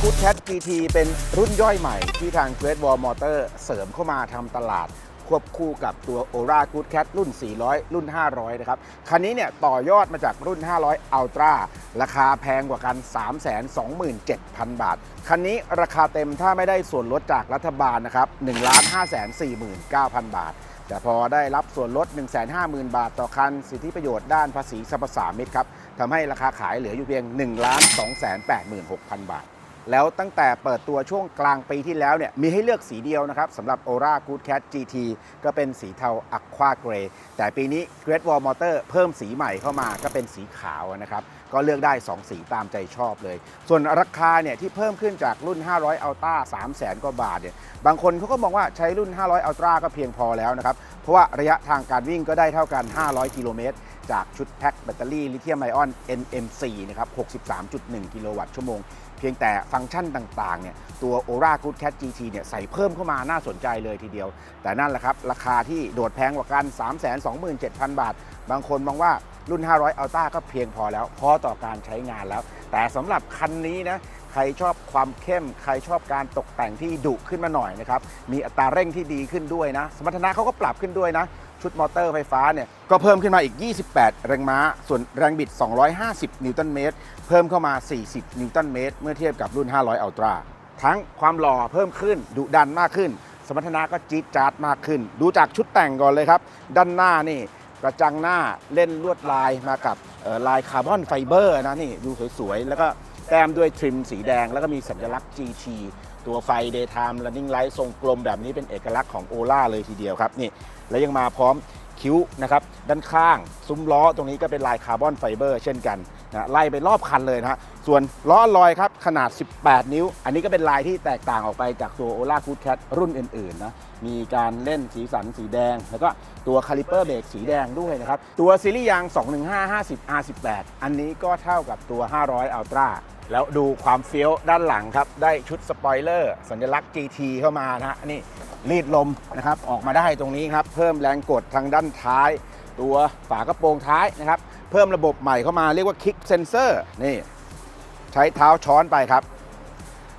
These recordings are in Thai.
Good Cat GT เป็นรุ่นย่อยใหม่ที่ทาง Great Wall Motor เสริมเข้ามาทำตลาดควบคู่กับตัว o r a Good Cat รุ่น 400 รุ่น 500 นะครับ คันนี้เนี่ยต่อยอดมาจากรุ่น 500 Ultra ราคาแพงกว่ากัน 327,000 บาท คันนี้ราคาเต็มถ้าไม่ได้ส่วนลดจากรัฐบาลนะครับ 1,549,000 บาท แต่พอได้รับส่วนลด 150,000 บาทต่อคัน สิทธิประโยชน์ด้านภาษีสรรพสามิตครับ ทำให้ราคาขายเหลืออยู่เพียง 1 286,000 บาท แล้วตั้งแต่เปิดตัวช่วงกลางปีที่แล้วเนี่ยมีให้เลือกสีเดียวนะครับสำหรับ Aura Good Cat GT ก็เป็นสีเทา Aqua Grey แต่ปีนี้ Great Wall Motor เพิ่มสีใหม่เข้ามาก็เป็นสีขาวนะครับก็เลือกได้ 2 สีตามใจชอบเลย ส่วนราคาเนี่ยที่เพิ่มขึ้นจากรุ่น 500 Ultra 3 0 0 0 0 กว่าบาทเนี่ยบางคนเขาก็มองว่าใช้รุ่น 500 Ultra ก็เพียงพอแล้วนะครับเพราะว่าระยะทางการวิ่งก็ได้เท่ากัน 500 กิโลเมตรจากชุดแพ็คแบตเตอรี่ลิเธียมไอออน NMC นะครับ 63.1 กิโลวัตต์ชั่วโมง พียงแต่ฟังก์ชันต่างๆเนี่ยตัว Aura Good Cat GT เนี่ยใส่เพิ่มเข้ามาน่าสนใจเลยทีเดียว แต่นั่นแหละครับ ราคาที่โดดแพงกว่ากัน 327,000 บาท บางคนมองว่ารุ่น 500 Ultra ก็เพียงพอแล้ว พอต่อการใช้งานแล้ว แต่สำหรับคันนี้นะใครชอบความเข้ม ใครชอบการตกแต่งที่ดุขึ้นมาหน่อยนะครับ มีอัตราเร่งที่ดีขึ้นด้วยนะ สมรรถนะเขาก็ปรับขึ้นด้วยนะ ชุดมอเตอร์ไฟฟ้าเนี่ยก็เพิ่มขึ้นมาอีก 28 แรงม้า ส่วนแรงบิด 250 นิวตันเมตร เพิ่มเข้ามา 40 นิวตันเมตร เมื่อเทียบกับรุ่น 500 อัลตร้าทั้งความหล่อเพิ่มขึ้นดุดันมากขึ้น สมรรถนะก็จี๊ดจ๊าดมากขึ้น ดูจากชุดแต่งก่อนเลยครับ ด้านหน้านี่กระจังหน้าเล่นลวดลายมากับลายคาร์บอนไฟเบอร์นะนี่ดูสวยๆ แล้วก็แต้มด้วยทริมสีแดง แล้วก็มีสัญลักษณ์ GT ตัวไฟ Daytime Running Light ทรงกลมแบบนี้เป็นเอกลักษณ์ของโอล่าเลยทีเดียวครับนี่แล้วยังมาพร้อมคิ้วนะครับด้านข้าง ซุ้มล้อตรงนี้ก็เป็นลายคาร์บอนไฟเบอร์เช่นกันนะไล่ไปรอบคันเลยนะฮะส่วนล้อลอยครับขนาด 18 นิ้ว อันนี้ก็เป็นลายที่แตกต่างออกไปจากตัว Ola Good Cat รุ่นอื่นๆนะมีการเล่นสีสันสีแดง แล้วก็ตัวคาลิเปอร์เบรกสีแดงด้วยนะครับ ตัวซีรีส์ยาง 215 50 R18 อันนี้ก็เท่ากับตัว 500 Ultra แล้วดูความเฟี้ยวด้านหลังครับ ได้ชุดสปอยเลอร์สัญลักษณ์ GT เข้ามานะฮะนี่รีดลมนะครับออกมาได้ตรงนี้ครับ เพิ่มแรงกดทางด้านท้าย ตัวฝากระโปรงท้ายนะครับ เพิ่มระบบใหม่เข้ามาเรียกว่า Kick Sensor นี่ ใช้เท้าช้อนไปครับ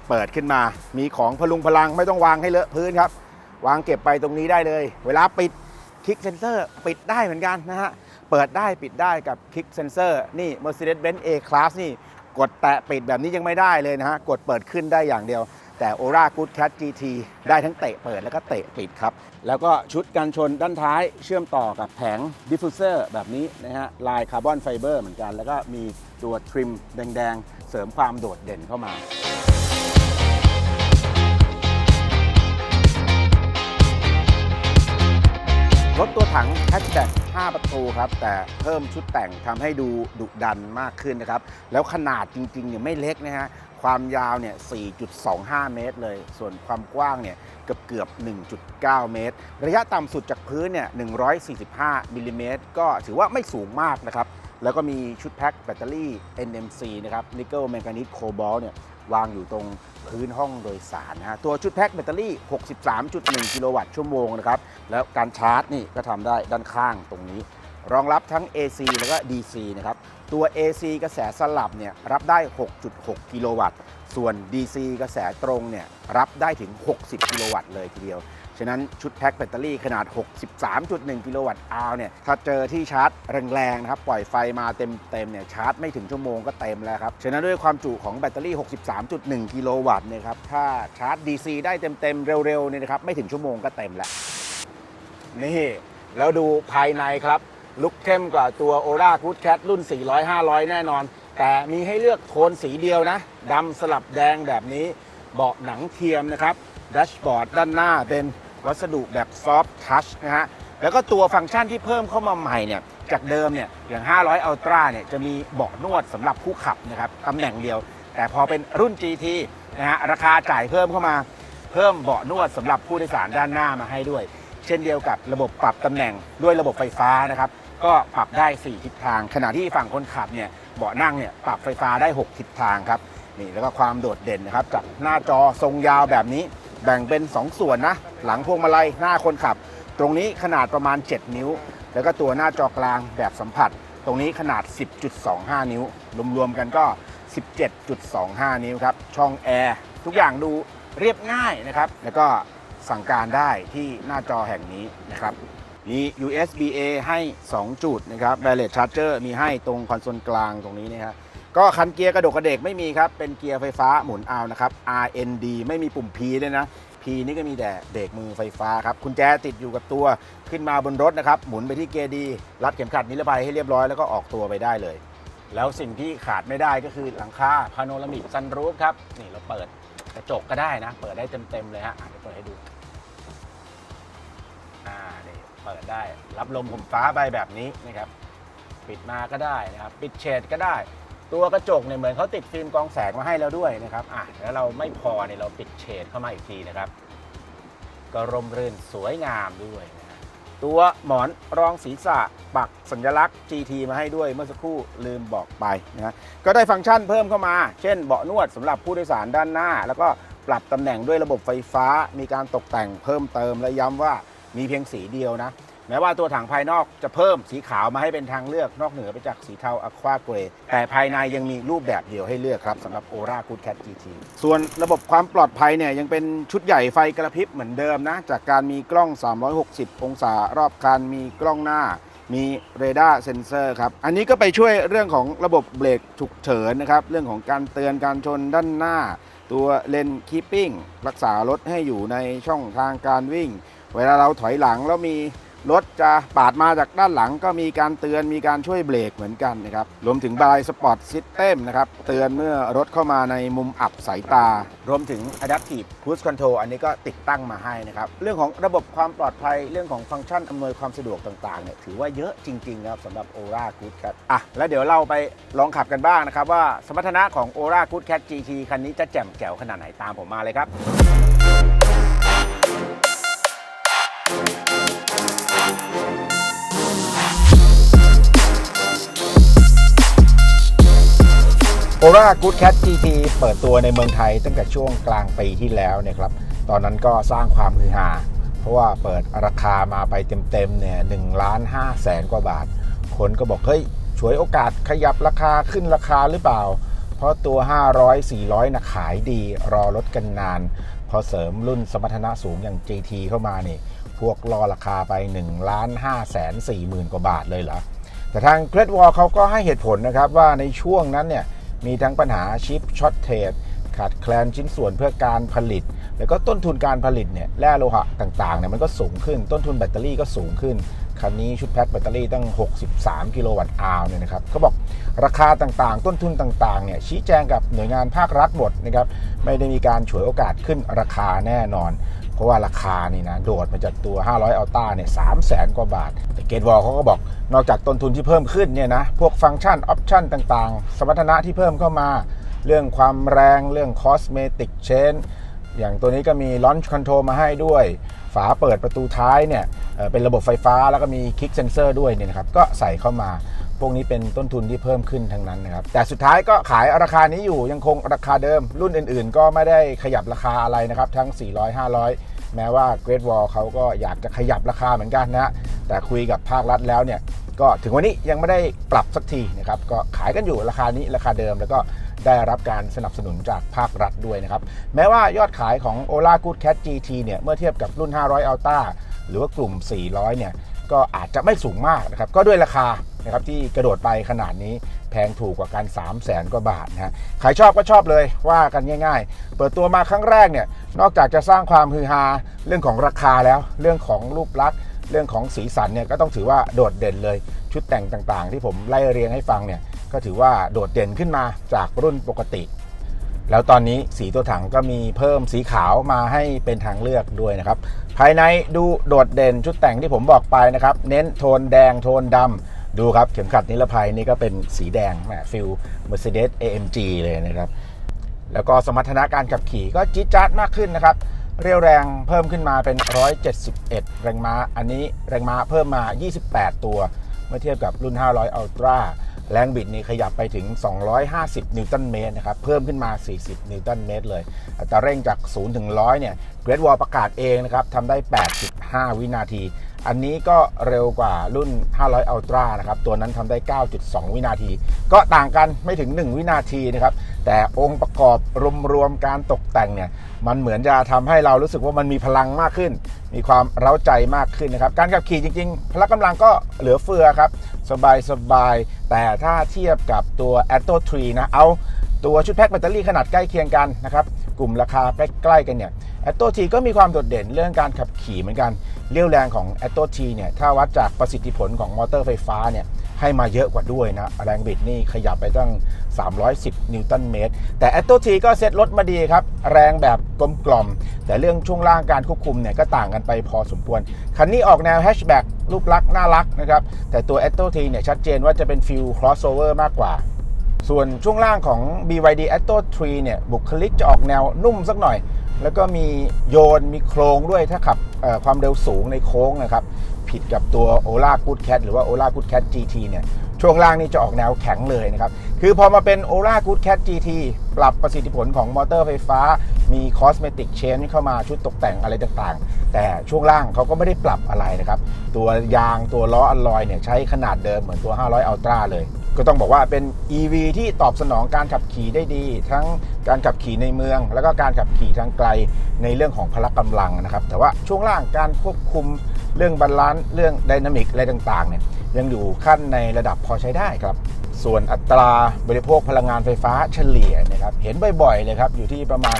เปิดขึ้นมามีของพลุงพลังไม่ต้องวางให้เลอะพื้นครับ วางเก็บไปตรงนี้ได้เลย เวลาปิดคิกเซนเซอร์ปิดได้เหมือนกันนะฮะเปิดได้ปิดได้กับคิกเซนเซอร์นี่ Mercedes-Benz A-Class นี่ กดแตะปิดแบบนี้ยังไม่ได้เลยนะฮะ กดเปิดขึ้นได้อย่างเดียว แต่ Ora Good Cat GT ได้ทั้งเตะเปิดแล้วก็เตะปิดครับ แล้วก็ชุดกันชนด้านท้ายเชื่อมต่อกับแผงดิฟฟิวเซอร์แบบนี้นะฮะ ลายคาร์บอนไฟเบอร์เหมือนกัน แล้วก็มีตัวทริมแดง ๆ เสริมความโดดเด่นเข้ามา งแฮชแบ็ก5ประตูครับ แต่เพิ่มชุดแต่งทำให้ดูดุดันมากขึ้นนะครับ แล้วขนาดจริงๆเนี่ยไม่เล็กนะฮะ ความยาวเนี่ย 4.25 เมตรเลย ส่วนความกว้างเนี่ยเกือบเกือบ 1.9 เมตร ระยะต่ำสุดจากพื้นเนี่ย 145มิลลิเมตรก็ถือว่าไม่สูงมากนะครับ แล้วก็มีชุดแพ็คแบตเตอรี่ NMC นะครับนิกเกิลแมงกานีสโคบอลเนี่ยวางอยู่ตรง พื้นห้องโดยสารนะฮะตัวชุดแพ็คแบตเตอรี่ 63.1 กิโลวัตต์ชั่วโมงนะครับ แล้วการชาร์จนี่ก็ทำได้ด้านข้างตรงนี้ รองรับทั้ง AC แล้วก็ DC นะครับ ตัว AC กระแสสลับเนี่ยรับได้ 6.6 กิโลวัตต์ ส่วน DC กระแสตรงเนี่ยรับได้ถึง 60 กิโลวัตต์เลยทีเดียว ฉะนั้นชุดแพ็คแบตเตอรี่ขนาด 63.1 กิโลวัตต์อาวเนี่ย ถ้าเจอที่ชาร์จแรงๆนะครับ ปล่อยไฟมาเต็มๆเนี่ยชาร์จไม่ถึงชั่วโมงก็เต็มแล้วครับ ฉะนั้นด้วยความจุของแบตเตอรี่ 63.1 กิโลวัตต์เนี่ยครับ ถ้าชาร์จ DC ได้เต็มๆเร็วๆเนี่ยนะครับไม่ถึงชั่วโมงก็เต็มแล้ว นี่แล้วดูภายในครับ ลุกเข้มกว่าตัว Aura Good Cat รุ่น 400 500 แน่นอน แต่มีให้เลือกโทนสีเดียวนะดำสลับแดงแบบนี้เบาะหนังเทียมนะครับแดชบอร์ดด้านหน้าเป็น วัสดุแบบซอฟท์ทัชนะฮะแล้วก็ตัวฟังก์ชันที่เพิ่มเข้ามาใหม่เนี่ยจากเดิมเนี่ยอย่าง 500 Ultra เนี่ยจะมีเบาะนวดสำหรับผู้ขับนะครับตำแหน่งเดียว แต่พอเป็นรุ่น GT นะฮะราคาจ่ายเพิ่มเข้ามาเพิ่มเบาะนวดสำหรับผู้โดยสารด้านหน้ามาให้ด้วย เช่นเดียวกับระบบปรับตำแหน่งด้วยระบบไฟฟ้านะครับก็ปรับได้ 4 ทิศทาง ขณะที่ฝั่งคนขับเนี่ยเบาะนั่งเนี่ยปรับไฟฟ้าได้ 6 ทิศทางครับนี่แล้วก็ความโดดเด่นนะครับจากหน้าจอทรงยาวแบบนี้ แบ่งเป็น 2 ส่วนนะ หลังพวงมาลัยหน้าคนขับ ตรงนี้ขนาดประมาณ 7 นิ้ว แล้วก็ตัวหน้าจอกลางแบบสัมผัส ตรงนี้ขนาด 10.25 นิ้ว รวมๆกันก็ 17.25 นิ้วครับ ช่องแอร์ทุกอย่างดูเรียบง่ายนะครับ แล้วก็สั่งการได้ที่หน้าจอแห่งนี้นะครับมี USB-A ให้ 2 จุดนะครับ Wireless Charger มีให้ตรงคอนโซลกลางตรงนี้นะครับ ก็คันเกียร์กระดกกระเดกไม่มีครับ เป็นเกียร์ไฟฟ้าหมุนเอานะครับ RND ไม่มีปุ่ม P ด้วยนะ P นี่ก็มีแต่เบรกมือไฟฟ้าครับกุญแจติดอยู่กับตัวขึ้นมาบนรถนะครับ หมุนไปที่เกียร์ดีรัดเข็มขัดนิรภัยให้เรียบร้อยแล้วก็ออกตัวไปได้เลย แล้วสิ่งที่ขาดไม่ได้ก็คือหลังคาพาโนรามิกซันรูฟครับนี่เราเปิดกระจกก็ได้นะ เปิดได้เต็มๆเลยฮะอะเดี๋ยวเปิดให้ดูอ่านี่เปิดได้รับลมผมฟ้าไปแบบนี้นะครับ ปิดมาก็ได้นะครับ ปิดเฉดก็ได้ ตัวกระจกเนี่ยเหมือนเขาติดฟิล์มกองแสงมาให้แล้วด้วยนะครับอะแล้วเราไม่พอเนี่ยเราปิดเฉดเข้ามาอีกทีนะครับ ก็ร่มรื่นสวยงามด้วยนะตัวหมอนรองศีรษะปักสัญลักษณ์ GT มาให้ด้วยเมื่อสักครู่ลืมบอกไปนะฮะก็ได้ฟังก์ชันเพิ่มเข้ามา เช่นเบาะนวดสำหรับผู้โดยสารด้านหน้า แล้วก็ปรับตำแหน่งด้วยระบบไฟฟ้า มีการตกแต่งเพิ่มเติมและย้ำว่ามีเพียงสีเดียวนะ แม้ว่าตัวถังภายนอกจะเพิ่มสีขาวมาให้เป็นทางเลือกนอกเหนือไปจากสีเทาอะควาเกรแต่ภายในยังมีรูปแบบเดียวให้เลือกครับสำหรับ Ora Good Cat GT ส่วนระบบความปลอดภัยเนี่ยยังเป็นชุดใหญ่ไฟกระพริบเหมือนเดิมนะ จากการมีกล้อง 360 องศารอบคันมีกล้องหน้ามีเรดาร์เซนเซอร์ครับ อันนี้ก็ไปช่วยเรื่องของระบบเบรกฉุกเฉินนะครับ เรื่องของการเตือนการชนด้านหน้า ตัวเลนคีปปิ้งรักษารถให้อยู่ในช่องทางการวิ่ง เวลาเราถอยหลังแล้วมี รถจะปาดมาจากด้านหลังก็มีการเตือนมีการช่วยเบรกเหมือนกันนะครับรวมถึงบายสปอร์ตซิสเต็มนะครับเตือนเมื่อรถเข้ามาในมุมอับสายตา รวมถึง Adaptive Cruise Control อันนี้ก็ติดตั้งมาให้นะครับ เรื่องของระบบความปลอดภัยเรื่องของฟังก์ชันอำนวยความสะดวกต่างๆเนี่ยถือว่าเยอะจริงๆครับสำหรับ Ora Good Cat อะแล้วเดี๋ยวเราไปลองขับกันบ้างนะครับว่าสมรรถนะของ Ora Good Cat GT คันนี้จะแจ่มแจ๋วขนาดไหนตามผมมาเลยครับ โอรา Good Cat GT เปิดตัวในเมืองไทยตั้งแต่ช่วงกลางปีที่แล้วเนี่ยครับ ตอนนั้นก็สร้างความฮือฮา เพราะว่าเปิดราคามาไปเต็มๆเนี่ยหนึ่งล้านห้าแสนกว่าบาท คนก็บอก เฮ้ย ฉวยโอกาสขยับราคาขึ้นราคาหรือเปล่า เพราะตัว 500 400นะขายดีรอลดกันนาน พอเสริมรุ่นสมรรถนะสูงอย่าง GT เข้ามานี่ พวกรอราคาไป1ล้าน5แสน4หมื่นกว่าบาทเลยเหรอแต่ทาง Great Wall เขาก็ให้เหตุผลนะครับว่าในช่วงนั้นเนี่ย มีทั้งปัญหาชิปช็อตเทรดขาดแคลนชิ้นส่วนเพื่อการผลิต แล้วก็ต้นทุนการผลิตเนี่ยแร่โลหะต่างๆเนี่ยมันก็สูงขึ้น ต้นทุนแบตเตอรี่ก็สูงขึ้น คันนี้ชุดแพ็คแบตเตอรี่ตั้ง 63 กิโลวัตต์อาวร์เนี่ยนะครับเขาบอกราคาต่างๆ ต้นทุนต่างๆเนี่ยชี้แจงกับหน่วยงานภาครัฐหมดนะครับไม่ได้มีการฉวยโอกาสขึ้นราคาแน่นอน เพราะว่าราคานี่นะโดดมาจากตัว 500 อัลต้าเนี่ย3แสนกว่าบาท แต่เกตวอลเขาก็บอกนอกจากต้นทุนที่เพิ่มขึ้นเนี่ยนะพวกฟังก์ชันออปชันต่างๆ สมรรถนะที่เพิ่มเข้ามา เรื่องความแรงเรื่องคอสเมติกเชนอย่างตัวนี้ก็มีลอนช์คอนโทรลมาให้ด้วย ฝาเปิดประตูท้ายเนี่ยเป็นระบบไฟฟ้าแล้วก็มีคลิกเซนเซอร์ด้วยเนี่ยนะครับก็ใส่เข้ามา วกนี้เป็นต้นทุนที่เพิ่มขึ้นทั้งนั้นนะครับ แต่สุดท้ายก็ขายราคานี้อยู่ยังคงราคาเดิม รุ่นอื่นๆ ก็ไม่ได้ขยับราคาอะไรนะครับ ทั้ง 400 500 แม้ว่า Great Wall เขาก็อยากจะขยับราคาเหมือนกันนะแต่คุยกับภาครัฐแล้วเนี่ยก็ถึงวันนี้ยังไม่ได้ปรับสักทีนะครับก็ขายกันอยู่ราคานี้ราคาเดิมแล้วก็ได้รับการสนับสนุนจากภาครัฐด้วยนะครับ แม้ว่ายอดขายของ Ola Good Cat GT เนี่ย เมื่อเทียบกับรุ่น 500 Ultra หรือว่ากลุ่ม 400 เนี่ย ก็อาจจะไม่สูงมากนะครับ ก็ด้วยราคา นะครับที่กระโดดไปขนาดนี้แพงถูกกว่ากัน3 0 0แสนกว่าบาทนะฮะใครชอบก็ชอบเลยว่ากันง่าย ๆ เปิดตัวมาครั้งแรกเนี่ยนอกจากจะสร้างความฮือฮาเรื่องของราคาแล้ว เรื่องของรูปลักษณ์เรื่องของสีสันเนี่ยก็ต้องถือว่าโดดเด่นเลย ชุดแต่งต่างๆ ที่ผมไล่เรียงให้ฟังเนี่ยก็ถือว่าโดดเด่นขึ้นมาจากรุ่นปกติ แล้วตอนนี้สีตัวถังก็มีเพิ่มสีขาวมาให้เป็นทางเลือกด้วยนะครับภายในดูโดดเด่นชุดแต่งที่ผมบอกไปนะครับเน้นโทนแดงโทนดำ ดูครับ เข็มขัดนิรภัยนี่ก็เป็นสีแดงแหมฟิล Mercedes AMG เลยนะครับ แล้วก็สมรรถนะการขับขี่ก็จี๊ดจ๊าดมากขึ้นนะครับ เรียวแรงเพิ่มขึ้นมาเป็น 171 แรงม้า อันนี้แรงม้าเพิ่มมา 28 ตัว เมื่อเทียบกับรุ่น 500 Ultra แรงบิดนี่ขยับไปถึง 250 นิวตันเมตรนะครับ เพิ่มขึ้นมา 40 นิวตันเมตรเลย อัตราเร่งจาก 0 ถึง 100 เนี่ย Great Wall ประกาศเองนะครับ ทำได้ 85 วินาที อันนี้ก็เร็วกว่ารุ่น 500 Ultra นะครับ ตัวนั้นทำได้ 9.2 วินาที ก็ต่างกันไม่ถึง 1 วินาทีนะครับ แต่องค์ประกอบรวมๆการตกแต่งเนี่ย มันเหมือนจะทำให้เรารู้สึกว่ามันมีพลังมากขึ้น มีความเร้าใจมากขึ้นนะครับ การขับขี่จริงๆ พละกำลังก็เหลือเฟือครับ สบายๆ แต่ถ้าเทียบกับตัว a t t o 3นะ เอา ตัวชุดแพ็คแบตเตอรี่ขนาดใกล้เคียงกันนะครับกลุ่มราคาใกล้ๆกันเนี่ย a t t o T ก็มีความโดดเด่นเรื่องการขับขี่เหมือนกันเรี่ยวแรงของ a t t o T เนี่ยถ้าวัดจากประสิทธิผลของมอเตอร์ไฟฟ้าเนี่ยให้มาเยอะกว่าด้วยนะ แรงบิดนี่ขยับไปตั้ง 310 นิวตันเมตร แต่ a t t o T ก็เซ็ตรถมาดีครับ แรงแบบกลมกล่อม แต่เรื่องช่วงล่างการควบคุมเนี่ยก็ต่างกันไปพอสมควร คันนี้ออกแนวแฮชแบ็กรูปลักษณ์น่ารักนะครับ แต่ตัว a t t o T เนี่ยชัดเจนว่าจะเป็นฟิล crossover มากกว่า ส่วนช่วงล่างของ BYD Atto 3 เนี่ย บุคลิกจะออกแนวนุ่มสักหน่อย แล้วก็มีโยนมีโครงด้วยถ้าขับความเร็วสูงในโค้งนะครับ ผิดกับตัว Ola Good Cat หรือว่า Ola Good Cat GT เนี่ย ช่วงล่างนี่จะออกแนวแข็งเลยนะครับ คือพอมาเป็น Ola Good Cat GT ปรับประสิทธิผลของมอเตอร์ไฟฟ้า มี Cosmetic Change เข้ามาชุดตกแต่งอะไรต่างๆ แต่ช่วงล่างเขาก็ไม่ได้ปรับอะไรนะครับ ตัวยางตัวล้ออัลลอยเนี่ยใช้ขนาดเดิมเหมือนตัว 500 Ultra เลยก็ต้องบอกว่าเป็น EV ที่ตอบสนองการขับขี่ได้ดี ทั้งการขับขี่ในเมือง แล้วก็การขับขี่ทางไกลในเรื่องของพละกำลังนะครับ แต่ว่าช่วงล่างการควบคุมเรื่องบาลานซ์เรื่องไดนามิกอะไรต่างๆเนี่ย ยังอยู่ขั้นในระดับพอใช้ได้ครับ ส่วนอัตราบริโภคพลังงานไฟฟ้าเฉลี่ยนะครับเห็นบ่อยๆเลยครับอยู่ที่ประมาณ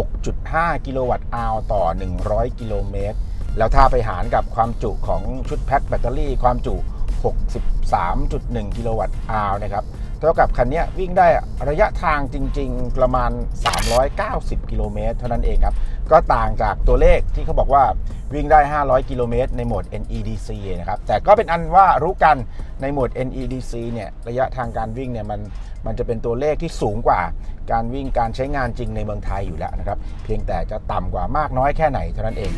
16.5 กิโลวัตต์อาวต่อ 100 กิโลเมตร แล้วถ้าไปหารกับความจุของชุดแพ็คแบตเตอรี่ความจุ 63.1 กิโลวัตต์อาวนะครับเท่ากับคันนี้วิ่งได้ระยะทางจริง ๆ ประมาณ 390 กิโลเมตรเท่านั้นเองครับ ก็ต่างจากตัวเลขที่เขาบอกว่าวิ่งได้ 500 กิโลเมตรในโหมด NEDC นะครับ แต่ก็เป็นอันว่ารู้กันในโหมด NEDC เนี่ยระยะทางการวิ่งเนี่ยมันมันจะเป็นตัวเลขที่สูงกว่าการวิ่งการใช้งานจริงในเมืองไทยอยู่แล้วนะครับ เพียงแต่จะต่ำกว่ามากน้อยแค่ไหนเท่านั้นเอง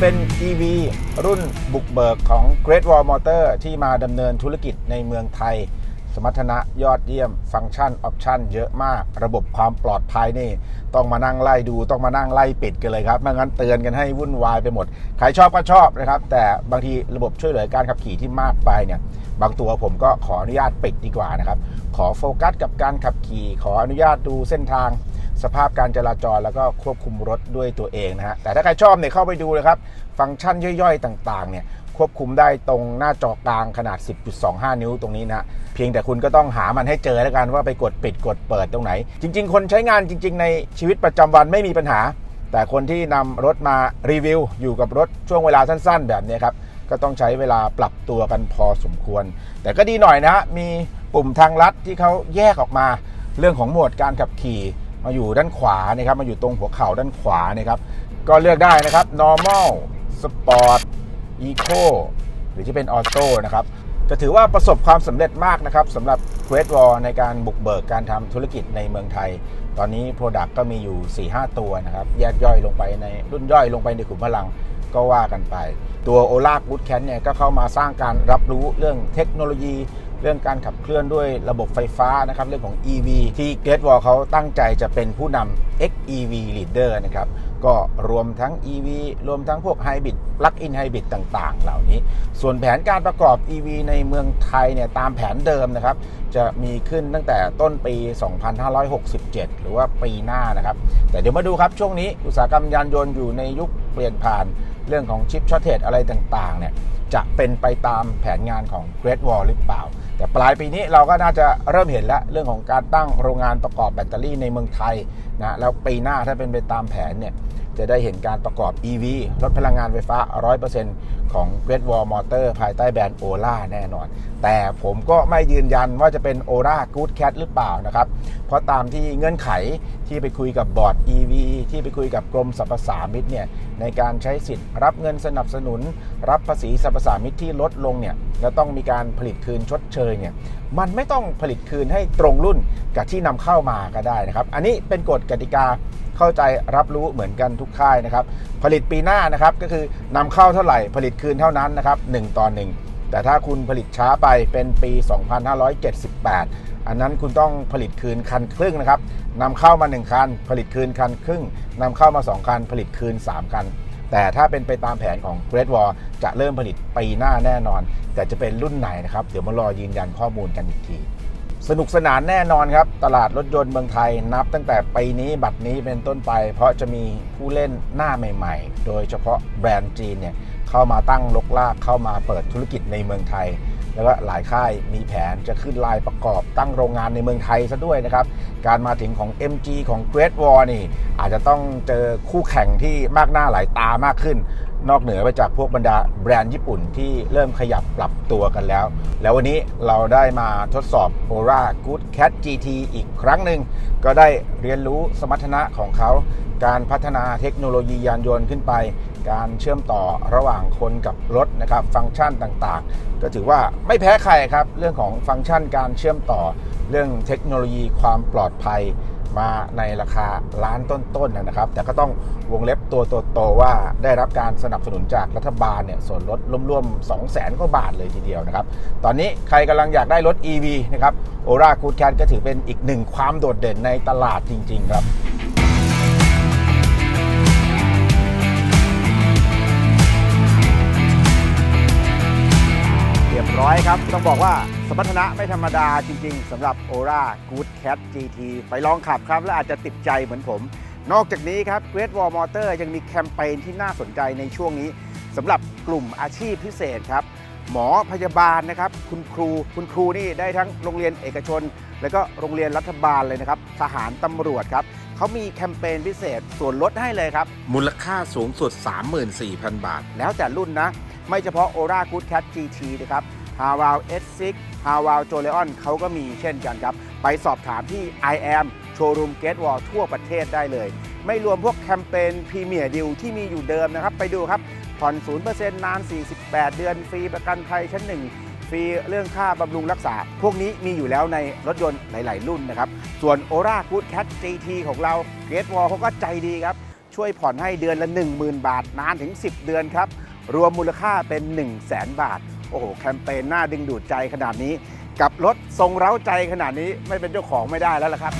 เป็น EV รุ่นบุกเบิกของ Great Wall Motor ที่มาดำเนินธุรกิจในเมืองไทย สมรรถนะยอดเยี่ยม ฟังก์ชัน ออปชันเยอะมาก ระบบความปลอดภัยนี่ ต้องมานั่งไล่ดู ต้องมานั่งไล่ปิดกันเลยครับไม่งั้นเตือนกันให้วุ่นวายไปหมด ใครชอบก็ชอบนะครับ แต่บางทีระบบช่วยเหลือการขับขี่ที่มากไปเนี่ย บางตัวผมก็ขออนุญาตปิดดีกว่านะครับ ขอโฟกัสกับการขับขี่ ขออนุญาตดูเส้นทาง สภาพการจราจรแล้วก็ควบคุมรถด้วยตัวเองนะฮะแต่ถ้าใครชอบเนี่ยเข้าไปดูเลยครับ ฟังก์ชันย่อยๆ ต่างๆเนี่ยควบคุมได้ตรงหน้าจอกลางขนาด 10.25 นิ้วตรงนี้นะ เพียงแต่คุณก็ต้องหามันให้เจอแล้วกันว่าไปกดปิดกดเปิดตรงไหน จริง ๆ คนใช้งานจริง ๆ ในชีวิตประจำวันไม่มีปัญหา แต่คนที่นำรถมารีวิว อยู่กับรถช่วงเวลาสั้น ๆ แบบนี้ครับ ก็ต้องใช้เวลาปรับตัวกันพอสมควร แต่ก็ดีหน่อยนะฮะมีปุ่มทางลัดที่เขาแยกออกมา เรื่องของโหมดการขับขี่ มาอยู่ด้านขวานะครับมาอยู่ตรงหัวเข่าด้านขวานะครับ ก็เลือกได้นะครับ normal sport eco หรือที่เป็น auto นะครับจะถือว่าประสบความสำเร็จมากนะครับสำหรับ Great Wall ในการบุกเบิกการทำธุรกิจในเมืองไทย ตอนนี้ Product ก็มีอยู่ 4-5 ตัวนะครับ แยกย่อยลงไปในรุ่นย่อยลงไปในขุมพลังก็ว่ากันไป ตัว Ola Good Cat เนี่ยก็เข้ามาสร้างการรับรู้เรื่องเทคโนโลยี เรื่องการขับเคลื่อนด้วยระบบไฟฟ้านะครับเรื่องของ EV ที่ Great Wall เขาตั้งใจจะเป็นผู้นำ XEV Leader นะครับก็รวมทั้ง EV รวมทั้งพวก Hybrid Plug-in Hybrid ต่างๆ เหล่านี้ ส่วนแผนการประกอบ EV ในเมืองไทยเนี่ยตามแผนเดิมนะครับจะมีขึ้นตั้งแต่ต้นปี 2567 หรือว่าปีหน้านะครับแต่เดี๋ยวมาดูครับช่วงนี้อุตสาหกรรมยานยนต์อยู่ในยุคเปลี่ยนผ่านเรื่องของชิปช็อตเทจอะไรต่างๆเนี่ยจะเป็นไปตามแผนงานของ Great Wall หรือเปล่า แต่ปลายปีนี้เราก็น่าจะเริ่มเห็นแล้วเรื่องของการตั้งโรงงานประกอบแบตเตอรี่ในเมืองไทยนะแล้วปีหน้าถ้าเป็นไปตามแผนเนี่ย จะได้เห็นการประกอบ EV รถพลังงานไฟฟ้า 100%ของ Great Wall Motor ภายใต้แบรนด์ Ola แน่นอน แต่ผมก็ไม่ยืนยันว่าจะเป็น Ola Good Cat หรือเปล่านะครับ เพราะตามที่เงื่อนไขที่ไปคุยกับบอร์ด EV ที่ไปคุยกับกรมสรรพสามิตเนี่ยในการใช้สิทธิ์รับเงินสนับสนุน รับภาษีสรรพสามิตที่ลดลงเนี่ยแล้วต้องมีการผลิตคืนชดเชยเนี่ยมันไม่ต้องผลิตคืนให้ตรงรุ่นกับที่นำเข้ามาก็ได้นะครับ อันนี้เป็นกฎกติกา เข้าใจรับรู้เหมือนกันทุกค่ายนะครับ ผลิตปีหน้านะครับก็คือนำเข้าเท่าไหร่ผลิตคืนเท่านั้นนะครับ1ต่อ1 แต่ถ้าคุณผลิตช้าไปเป็นปี 2578 อันนั้นคุณต้องผลิตคืนคันครึ่งนะครับนำเข้ามา 1 คัน ผลิตคืนคันครึ่งนำเข้ามา 2 คัน ผลิตคืน 3 คันแต่ถ้าเป็นไปตามแผนของ Great Wall จะเริ่มผลิตปีหน้าแน่นอน แต่จะเป็นรุ่นไหนนะครับ เดี๋ยวมารอยืนยันข้อมูลกันอีกที สนุกสนานแน่นอนครับ ตลาดรถยนต์เมืองไทยนับตั้งแต่ปีนี้บัตรนี้เป็นต้นไป เพราะจะมีผู้เล่นหน้าใหม่ ๆ โดยเฉพาะแบรนด์จีนเนี่ยเข้ามาตั้งลกลากเข้ามาเปิดธุรกิจในเมืองไทย แล้วก็หลายค่ายมีแผนจะขึ้นลายประกอบตั้งโรงงานในเมืองไทยซะด้วยนะครับ การมาถึงของ MG ของ Great Wall นี่ อาจจะต้องเจอคู่แข่งที่มากหน้าหลายตามากขึ้นนอกเหนือไปจากพวกบรรดาแบรนด์ญี่ปุ่นที่เริ่มขยับปรับตัวกันแล้ว แล้ววันนี้เราได้มาทดสอบ Ora Good Cat GT อีกครั้งหนึ่ง ก็ได้เรียนรู้สมรรถนะของเขา การพัฒนาเทคโนโลยียานยนต์ขึ้นไป การเชื่อมต่อระหว่างคนกับรถนะครับ ฟังก์ชันต่างๆ ก็ถือว่าไม่แพ้ใครครับ เรื่องของฟังก์ชันการเชื่อมต่อ เรื่องเทคโนโลยีความปลอดภัย มาในราคาล้านต้นๆนะครับ แต่ก็ต้องวงเล็บตัวโตๆว่าได้รับการสนับสนุนจากรัฐบาลเนี่ยส่วนลดร่วมๆ 2 0 0แสนกว่าบาทเลยทีเดียวนะครับ ตอนนี้ใครกำลังอยากได้รถ EV นะครับโอราคูดแคนก็ถือเป็นอีกหนึ่งความโดดเด่นในตลาดจริง ๆ ครับ ครับ ต้องบอกว่าสมรรถนะไม่ธรรมดาจริง ๆสำหรับ Ora Good Cat GT ไปลองขับครับ และอาจจะติดใจเหมือนผม นอกจากนี้ครับ Great Wall Motor ยังมีแคมเปญที่น่าสนใจในช่วงนี้สำหรับกลุ่มอาชีพพิเศษครับ หมอพยาบาลนะครับ คุณครูคุณครูนี่ได้ทั้งโรงเรียนเอกชน แล้วก็โรงเรียนรัฐบาลเลยนะครับ ทหารตำรวจครับเขามีแคมเปญพิเศษส่วนลดให้เลยครับ มูลค่าสูงสุด 34,000 บาท แล้วแต่รุ่นนะ ไม่เฉพาะ Ora Good Cat GT นะครับ h a w a l S6 h a w a l j o l e o n เขาก็มีเช่นกันครับ ไปสอบถามที่ I am Showroom Gate Wall ทั่วประเทศได้เลย ไม่รวมพวกแคมเปญพรีเมียร์ดิวที่มีอยู่เดิมนะครับ ไปดูครับ ผ่อน 0%นาน 48 เดือนฟรีประกันภัยชั้นหนึ่งฟรีเรื่องค่าบำรุงรักษา พวกนี้มีอยู่แล้วในรถยนต์หลาย ๆ รุ่นนะครับ ส่วน Ora Good Cat GT ของเรา Gate Wall เขาก็ใจดีครับ ช่วยผ่อนให้เดือนละ 10,000 บาท นานถึง 10 เดือนครับ รวมมูลค่าเป็น 1 0 0 0 0แบาท โอ้โหแคมเปญน่าดึงดูดใจขนาดนี้ กับรถทรงเร้าใจขนาดนี้ไม่เป็นเจ้าของไม่ได้แล้วล่ะครับ